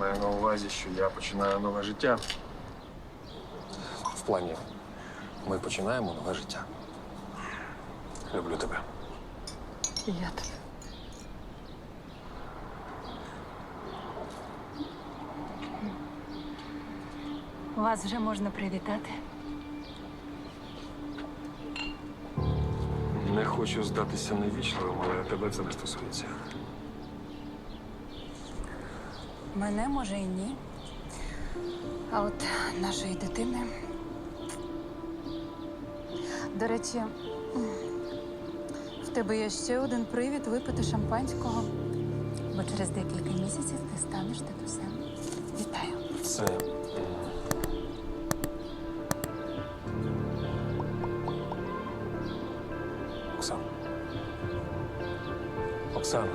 маю на увазі, що я починаю нове життя. В плані, ми починаємо нове життя. Люблю тебе. І я тебе. Вас вже можна привітати. Не хочу здатися невічливим, але тебе це не стосується. Мене може і ні. А от нашої дитини. До речі, в тебе є ще один привід випити шампанського. Бо через декілька місяців ти станеш татусем. Вітаю. Це. м, Оксана. Оксана.